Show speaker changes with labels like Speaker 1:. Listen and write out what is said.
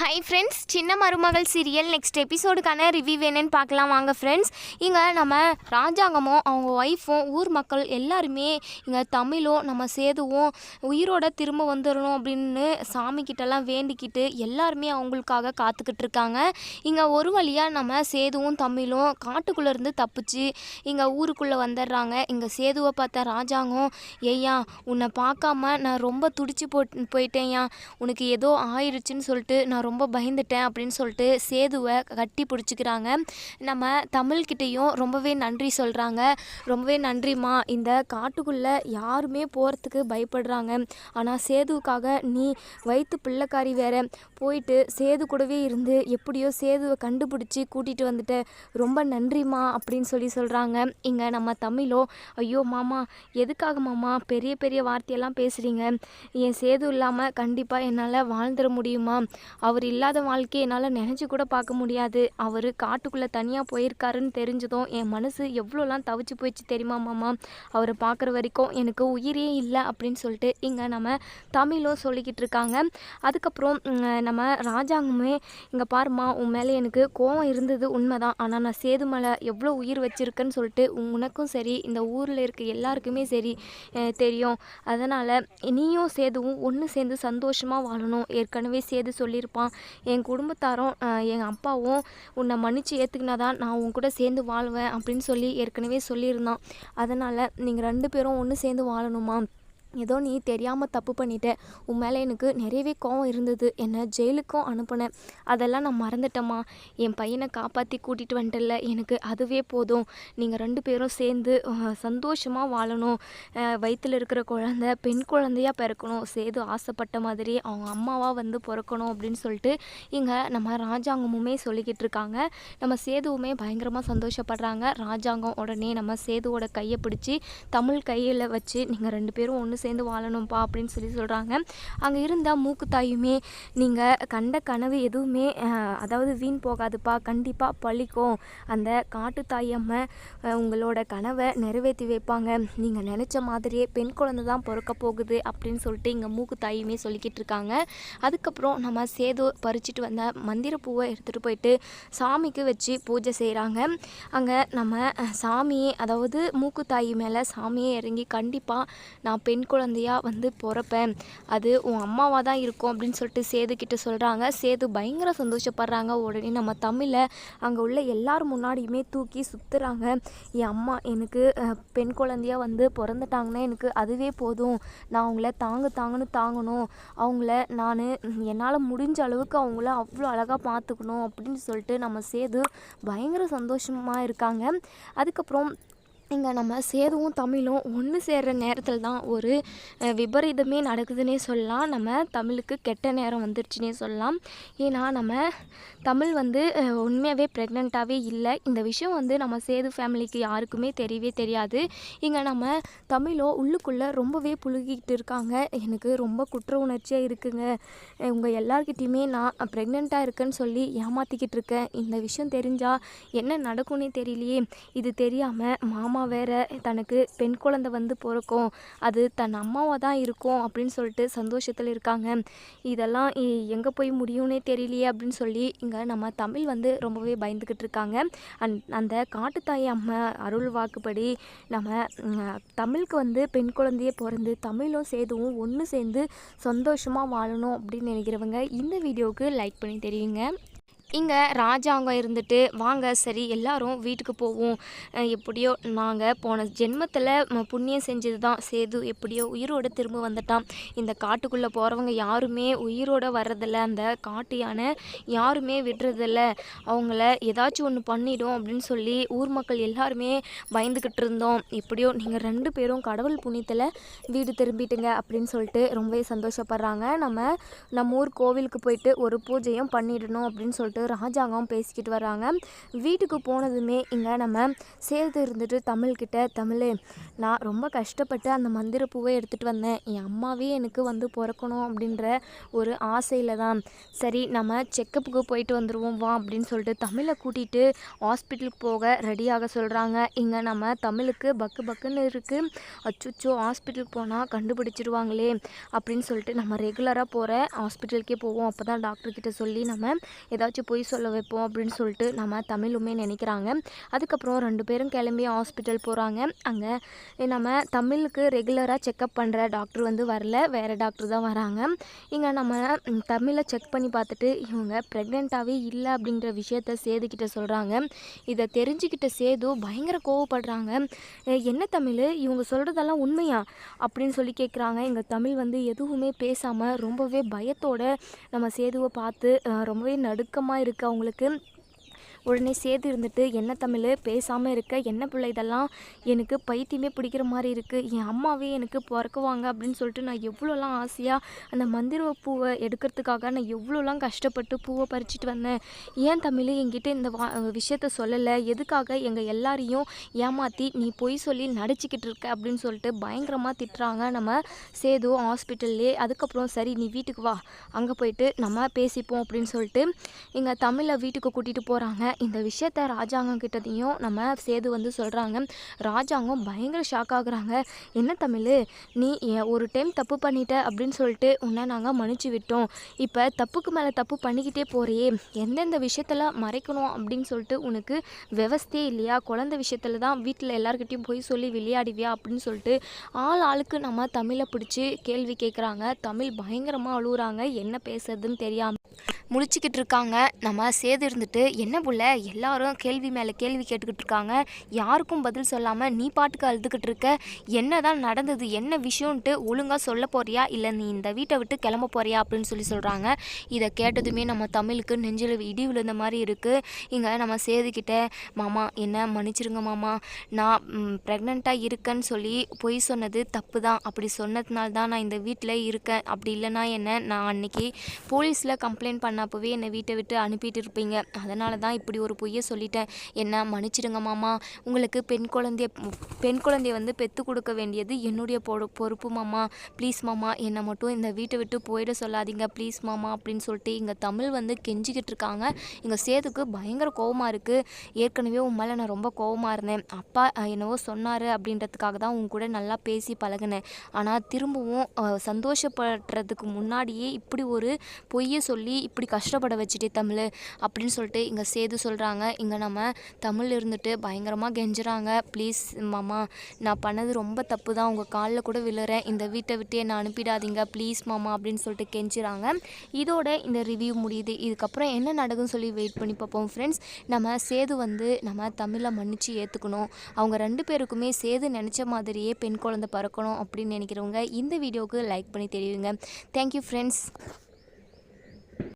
Speaker 1: Hi friends சின்ன மருமகள் serial next எபிசோடுக்கான review வேணுன்னு பார்க்கலாம். வாங்க ஃப்ரெண்ட்ஸ் இங்கே நம்ம ராஜாங்கமும் அவங்க ஒய்ஃபும் ஊர் மக்கள் எல்லாருமே இங்கே தமிழும் நம்ம சேதுவும் உயிரோட திரும்ப வந்துடணும் அப்படின்னு சாமிக்கிட்டலாம் வேண்டிக்கிட்டு எல்லாருமே அவங்களுக்காக காத்துக்கிட்டு இருக்காங்க. இங்கே ஒரு வழியாக நம்ம சேதுவும் தமிழும் காட்டுக்குள்ளேருந்து தப்பிச்சு இங்கே ஊருக்குள்ளே வந்துடுறாங்க இங்கே சேதுவை பார்த்த ராஜாங்கம் ஏய்யா உன்னை பார்க்காம நான் ரொம்ப துடிச்சு போட் போயிட்டேன்யா. உனக்கு ஏதோ ஆயிடுச்சுன்னு சொல்லிட்டு நான் ரொம்ப பயந்துட்டேன் அப்படின்னு சொல்லிட்டு சேதுவை கட்டி பிடிச்சிக்கிறாங்க. நம்ம தமிழ்கிட்டையும் ரொம்பவே நன்றி சொல்கிறாங்க ரொம்பவே நன்றிம்மா. இந்த காட்டுக்குள்ளே யாருமே போகிறதுக்கு பயப்படுறாங்க. ஆனால் சேதுவுக்காக நீ வயிற்று பிள்ளைக்காரி வேற. போயிட்டு சேது கூடவே இருந்து எப்படியோ சேதுவை கண்டுபிடிச்சி கூட்டிகிட்டு வந்துட்ட. ரொம்ப நன்றிம்மா அப்படின்னு சொல்லி சொல்கிறாங்க இங்கே நம்ம தமிழோ ஐயோ மாமா எதுக்காக மாமா? பெரிய பெரிய வார்த்தையெல்லாம் பேசுகிறீங்க என் சேது இல்லாமல் கண்டிப்பாக என்னால் வாழ்ந்துட முடியுமா? அவர் அவர் இல்லாத வாழ்க்கையை என்னால் நினச்சி கூட பார்க்க முடியாது. அவர் காட்டுக்குள்ளே தனியாக போயிருக்காருன்னு தெரிஞ்சதும் என் மனசு எவ்வளோலாம் தவிச்சு போயிடுச்சு தெரியுமா மாமா? அவரை பார்க்குற வரைக்கும் எனக்கு உயிரே இல்லை அப்படின்னு சொல்லிட்டு இங்கே நம்ம தமிழும் சொல்லிக்கிட்டு இருக்காங்க. அதுக்கப்புறம் நம்ம ராஜாங்கமே இங்கே பாரும்மா உன் மேலே எனக்கு கோவம் இருந்தது உண்மைதான். ஆனால் நான் சேது மேலே எவ்வளோ உயிர் வச்சுருக்கேன்னு சொல்லிட்டு உனக்கும் சரி இந்த ஊரில் இருக்க எல்லாருக்குமே சரி தெரியும். அதனால் நீயும் சேதுவும் ஒன்று சேர்ந்து சந்தோஷமாக வாழணும். ஏற்கனவே சேது சொல்லியிருப்பான். என் குடும்பத்தாரும் எங்கள் அப்பாவும் உன்னை மன்னித்து ஏற்றுக்கினா தான் நான் உன் கூட சேர்ந்து வாழ்வேன் அப்படின்னு சொல்லி ஏற்கனவே சொல்லியிருந்தான். அதனால் நீங்கள் ரெண்டு பேரும் ஒன்று சேர்ந்து வாழணுமா? ஏதோ நீ தெரியாமல் தப்பு பண்ணிட்ட. உன் மேலே எனக்கு நிறையவே கோவம் இருந்தது. என்னை ஜெயிலுக்கும் அனுப்புனேன் அதெல்லாம் நான் மறந்துட்டேம்மா. என் பையனை காப்பாற்றி கூட்டிகிட்டு வந்துட்டல எனக்கு அதுவே போதும். நீங்கள் ரெண்டு பேரும் சேர்ந்து சந்தோஷமாக வாழணும். வயிற்றில் இருக்கிற குழந்தை பெண் குழந்தையாக பிறக்கணும். சேது ஆசைப்பட்ட மாதிரி அவங்க அம்மாவாக வந்து பிறக்கணும் அப்படின்னு சொல்லிட்டு இங்கே நம்ம ராஜாங்கமுமே சொல்லிக்கிட்டு இருக்காங்க. நம்ம சேதுவுமே பயங்கரமாக சந்தோஷப்படுறாங்க. ராஜாங்கம் உடனே நம்ம சேதுவோட கையை பிடிச்சி தமிழ் கையில் வச்சு நீங்கள் ரெண்டு பேரும் ஒன்று சேர்ந்து வாழணும்ப்பா அப்படின்னு சொல்லி சொல்கிறாங்க அங்கே இருந்தால் மூக்குத்தாயுமே நீங்கள் கண்ட கனவு எதுவுமே அதாவது வீண் போகாதுப்பா. கண்டிப்பாக பழிக்கும். அந்த காட்டுத்தாய் உங்களோட கனவை நிறைவேற்றி வைப்பாங்க. நீங்கள் நினச்ச மாதிரியே பெண் குழந்தை தான் பிறக்க போகுது அப்படின்னு சொல்லிட்டு இங்கே மூக்குத்தாயுமே சொல்லிக்கிட்டு இருக்காங்க. அதுக்கப்புறம் நம்ம சேது பறிச்சிட்டு வந்த மந்திர பூவை எடுத்துகிட்டு போயிட்டு சாமிக்கு வச்சு பூஜை செய்கிறாங்க அங்கே நம்ம அஹ், சாமியே அதாவது மூக்குத்தாயி மேலே சாமியே இறங்கி கண்டிப்பாக நான் பெண் குழந்தையா வந்து பிறப்பேன் அது உன் அம்மாவாக தான் இருக்கும் அப்படின்னு சொல்லிட்டு சேது கிட்ட சொல்கிறாங்க சேது பயங்கர சந்தோஷப்படுறாங்க. உடனே நம்ம தமிழை அங்கே உள்ள எல்லார் முன்னாடியுமே தூக்கி சுற்றுறாங்க என் அம்மா எனக்கு பெண் குழந்தையா வந்து பிறந்துட்டாங்கன்னா எனக்கு அதுவே போதும். நான் அவங்கள தாங்கு தாங்கன்னு தாங்கணும். அவங்கள நான் என்னால் முடிஞ்ச அளவுக்கு அவங்கள அவ்வளோ அழகாக பார்த்துக்கணும் அப்படின்னு சொல்லிட்டு நம்ம சேது பயங்கர சந்தோஷமாக இருக்காங்க. அதுக்கப்புறம் இங்கே நம்ம சேதுவும் தமிழும் ஒன்று சேர்கிற நேரத்தில் தான் ஒரு விபரீதமே நடக்குதுன்னே சொல்லலாம். நம்ம தமிழுக்கு கெட்ட நேரம் வந்துருச்சுன்னே சொல்லலாம். ஏன்னா நம்ம தமிழ் வந்து உண்மையாகவே ப்ரெக்னெண்ட்டாகவே இல்லை. இந்த விஷயம் வந்து நம்ம சேது ஃபேமிலிக்கு யாருக்குமே தெரியவே தெரியாது. இங்கே நம்ம தமிழோ உள்ளுக்குள்ளே ரொம்பவே புழுகிட்டு இருக்காங்க. எனக்கு ரொம்ப குற்ற உணர்ச்சியாக இருக்குங்க. உங்கள் எல்லார்கிட்டயுமே நான் ப்ரெக்னெண்ட்டாக இருக்கேன்னு சொல்லி ஏமாற்றிக்கிட்டு இருக்கேன். இந்த விஷயம் தெரிஞ்சால் என்ன நடக்கும்னே தெரியலையே. இது தெரியாமல் மாமா அம்மா வேற தனக்கு பெண் குழந்தை வந்து பிறக்கும். அது தன் அம்மாவாக தான் இருக்கும் அப்படின்னு சொல்லிட்டு சந்தோஷத்தில் இருக்காங்க. இதெல்லாம் எங்கே போய் முடியும்னே தெரியலையே அப்படின்னு சொல்லி இங்கே நம்ம தமிழ் வந்து ரொம்பவே பயந்துக்கிட்டு இருக்காங்க. அந் அந்த காட்டுத்தாய் அம்மா அருள் வாக்குப்படி நம்ம தமிழுக்கு வந்து பெண் குழந்தையே பிறந்து தமிழும் சேதுவும் ஒன்று சேர்ந்து சந்தோஷமாக வாழணும் அப்படின்னு நினைக்கிறவங்க இந்த வீடியோவுக்கு லைக் பண்ணி தெரியுங்க. இங்கே ராஜாங்கம் இருந்துட்டு வாங்க சரி எல்லாரும் வீட்டுக்கு போவோம். எப்படியோ நாங்கள் போன ஜென்மத்தில் புண்ணியம் செஞ்சது தான் சேது எப்படியோ உயிரோடு திரும்ப வந்துட்டான். இந்த காட்டுக்குள்ளே போகிறவங்க யாருமே உயிரோடு வர்றதில்ல. அந்த காட்டு யானை யாருமே விடுறதில்ல. அவங்கள ஏதாச்சும் ஒன்று பண்ணிடும் அப்படின்னு சொல்லி ஊர் மக்கள் எல்லாருமே பயந்துக்கிட்டு இருந்தோம். எப்படியோ நீங்கள் ரெண்டு பேரும் கடவுள் புண்ணியத்தில் வீடு திரும்பிட்டுங்க அப்படின்னு சொல்லிட்டு ரொம்பவே சந்தோஷப்படுறாங்க. நம்ம நம்ம ஊர் கோவிலுக்கு போயிட்டு ஒரு பூஜையும் பண்ணிடணும் அப்படின்னு சொல்லிட்டு சொல்லிட்டு ராஜாங்கம் பேசிக்கிட்டு வராங்க வீட்டுக்கு போனதுமே இங்கே நம்ம சேர்த்து இருந்துட்டு தமிழ்கிட்ட தமிழ் நான் ரொம்ப கஷ்டப்பட்டு அந்த மந்திர பூவை எடுத்துகிட்டு வந்தேன். என் அம்மாவே எனக்கு வந்து பிறக்கணும் அப்படின்ற ஒரு ஆசையில் தான். சரி நம்ம செக்கப்புக்கு போயிட்டு வந்துடுவோம் வா அப்படின்னு சொல்லிட்டு தமிழை கூட்டிகிட்டு ஹாஸ்பிட்டலுக்கு போக ரெடியாக சொல்கிறாங்க இங்கே நம்ம தமிழுக்கு பக்கு பக்குன்னு இருக்குது அச்சுச்சோ ஹாஸ்பிட்டலுக்கு போனால் கண்டுபிடிச்சிருவாங்களே அப்படின்னு சொல்லிட்டு நம்ம ரெகுலராக போகிற ஹாஸ்பிட்டலுக்கே போவோம். அப்போ தான் டாக்டர்கிட்ட சொல்லி நம்ம ஏதாச்சும் பொய் சொல்ல வைப்போம் அப்படின்னு சொல்லிட்டு நம்ம தமிழுமே நினைக்கிறாங்க. அதுக்கப்புறம் ரெண்டு பேரும் கிளம்பி ஹாஸ்பிட்டல் போகிறாங்க அங்கே நம்ம தமிழுக்கு ரெகுலராக செக்கப் பண்ணுற டாக்டர் வந்து வரல. வேறு டாக்டர் தான் வராங்க. இங்கே நம்ம தமிழை செக் பண்ணி பார்த்துட்டு இவங்க ப்ரெக்னெண்ட்டாகவே இல்லை அப்படின்ற விஷயத்த சேதுக்கிட்ட சொல்கிறாங்க இதை தெரிஞ்சுக்கிட்ட சேது பயங்கர கோவப்படுறாங்க. என்ன தமிழ்? இவங்க சொல்கிறதெல்லாம் உண்மையா? அப்படின்னு சொல்லி கேட்குறாங்க எங்கள் தமிழ் வந்து எதுவுமே பேசாமல் ரொம்பவே பயத்தோடு நம்ம சேதுவை பார்த்து ரொம்பவே நடுக்கமாக இருக்குது அவங்களுக்கு. உடனே சேது இருந்துட்டு என்ன தமிழ்? பேசாமல் இருக்க. என்ன பிள்ளை இதெல்லாம்? எனக்கு பைத்தியமே பிடிக்கிற மாதிரி இருக்குது என் அம்மாவே எனக்கு பிறக்குவாங்க. அப்படின்னு சொல்லிட்டு நான் எவ்வளோலாம் ஆசையாக அந்த மந்திர பூவை எடுக்கிறதுக்காக நான் எவ்வளோலாம் கஷ்டப்பட்டு பூவை பறிச்சிட்டு வந்தேன். ஏன் தமிழ் என்கிட்ட இந்த வா விஷயத்த சொல்லலை? எதுக்காக எங்கள் எல்லாரையும் ஏமாற்றி நீ பொய் சொல்லி நடிச்சிக்கிட்டு இருக்க? அப்படின்னு சொல்லிட்டு பயங்கரமாக திட்டுறாங்க நம்ம சேது ஹாஸ்பிட்டல்லே அதுக்கப்புறம் சரி நீ வீட்டுக்கு வா. அங்கே போயிட்டு நம்ம பேசிப்போம். அப்படின்னு சொல்லிட்டு எங்கள் தமிழை வீட்டுக்கு கூட்டிகிட்டு போகிறாங்க இந்த விஷயத்த ராஜாங்கம் கிட்டதையும் நம்ம சேது வந்து சொல்கிறாங்க ராஜாங்கம் பயங்கர ஷாக் ஆகுறாங்க. என்ன தமிழ்? நீ ஒரு டைம் தப்பு பண்ணிட்ட அப்படின்னு சொல்லிட்டு உன்னை நாங்கள் மன்னிச்சு விட்டோம். இப்போ தப்புக்கு மேலே தப்பு பண்ணிக்கிட்டே போறியே. எந்தெந்த விஷயத்தில் மறைக்கணும் அப்படின்னு சொல்லிட்டு உனக்கு விவஸ்தே இல்லையா? குழந்தை விஷயத்தில் தான் வீட்டில் எல்லாருக்கிட்டையும் போய் சொல்லி விளையாடுவியா? அப்படின்னு சொல்லிட்டு ஆள் ஆளுக்கு நம்ம தமிழை பிடிச்சி கேள்வி கேட்குறாங்க தமிழ் பயங்கரமாக அழுகுறாங்க என்ன பேசுறதுன்னு தெரியாமல் முழிச்சிக்கிட்டு இருக்காங்க. நம்ம சேது இருந்துட்டு என்ன புள்ள? எல்லாரும் கேள்வி மேலே கேள்வி கேட்டுக்கிட்டு இருக்காங்க. யாருக்கும் பதில் சொல்லாமல் நீ பாட்டுக்கு அழுதுகிட்டு இருக்க? என்ன தான் நடந்தது? என்ன விஷயம்ன்ட்டு ஒழுங்காக சொல்ல போறியா? இல்லை நீ இந்த வீட்டை விட்டு கிளம்ப போறியா? அப்படின்னு சொல்லி சொல்கிறாங்க இதை கேட்டதுமே நம்ம தமிழுக்கு நெஞ்சில் இடி விழுந்த மாதிரி இருக்குது இங்கே நம்ம சேதுக்கிட்ட மாமா என்ன மன்னிச்சிருங்க மாமா. நான் ப்ரெக்னெண்ட்டாக இருக்கேன்னு சொல்லி பொய் சொன்னது தப்பு தான் அப்படி சொன்னதுனால தான் நான் இந்த வீட்டில் இருக்கேன். அப்படி இல்லைன்னா என்ன? நான் அன்னைக்கு போலீஸில் கம்ப்ளைண்ட் பண்ணப்பவே என்னை வீட்டை விட்டு அனுப்பிட்டு இருப்பீங்க. அதனால தான் இப்படி ஒரு பொய்யை சொல்லிட்டேன். என்ன மன்னிச்சிடுங்க மாமா. உங்களுக்கு பெண் குழந்தைய பெண் குழந்தைய வந்து பெற்று கொடுக்க வேண்டியது என்னுடைய பொறு பொறுப்பு மாமா. ப்ளீஸ் மாமா என்னை மட்டும் இந்த வீட்டை விட்டு போயிட சொல்லாதீங்க. ப்ளீஸ் மாமா அப்படின்னு சொல்லிட்டு இங்கே தமிழ் வந்து கெஞ்சிக்கிட்டு இருக்காங்க. இங்கே சேதுக்கு பயங்கர கோவமாக இருக்குது ஏற்கனவே உன் மேலே நான் ரொம்ப கோவமாக இருந்தேன். அப்பா என்னவோ சொன்னார் அப்படின்றதுக்காக தான் உன் கூட நல்லா பேசி பழகினேன். ஆனால் திரும்பவும் சந்தோஷப்படுறதுக்கு முன்னாடியே இப்படி ஒரு பொய்யை சொல்லி இப்படி கஷ்டப்பட வச்சுட்டே தமிழ் அப்படின்னு சொல்லிட்டு இங்கே சேது சொல்கிறாங்க இங்கே நம்ம தமிழ் இருந்துட்டு பயங்கரமாக கெஞ்சுறாங்க. ப்ளீஸ் மாமா நான் பண்ணது ரொம்ப தப்பு தான் உங்கள் காலில் கூட விழுறேன். இந்த வீட்டை விட்டு என்னை அனுப்பிடாதீங்க. ப்ளீஸ் மாமா அப்படின்னு சொல்லிட்டு கெஞ்சுறாங்க. இதோட இந்த ரிவ்யூ முடியுது. இதுக்கப்புறம் என்ன நடக்கும்னு சொல்லி வெயிட் பண்ணி பார்ப்போம் ஃப்ரெண்ட்ஸ் நம்ம சேது வந்து நம்ம தமிழை மன்னித்து ஏற்றுக்கணும் அவங்க ரெண்டு பேருக்குமே சேது நினச்ச மாதிரியே பெண் குழந்தை பிறக்கணும் அப்படின்னு நினைக்கிறவங்க இந்த வீடியோவுக்கு லைக் பண்ணி தெரியுங்க தேங்க்யூ ஃப்ரெண்ட்ஸ்